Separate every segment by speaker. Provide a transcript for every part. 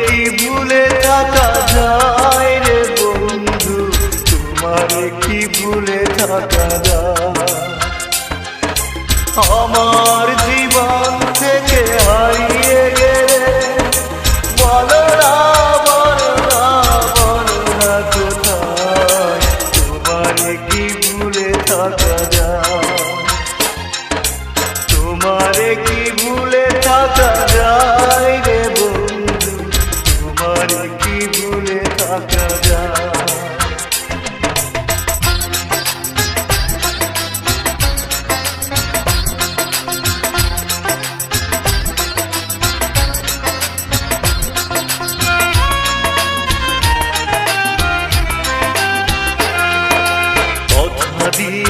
Speaker 1: কি ভুলে থাকা যায় রে বন্ধু? তোমারে কি ভুলে থাকা যায়? আমার জীবন থেকে হারিয়ে গেলে বলো তোমারে কি ভুলে তোমারে কি ভুলে থাকা কথা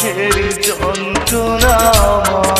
Speaker 1: বিরহের যন্ত্রণাময় কাদা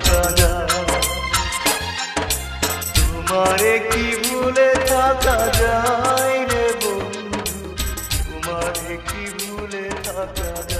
Speaker 1: থাকা তোমারে কি ভুলে থাকা যায় রে বন্ধু? তোমারে কি ভুলে থাকা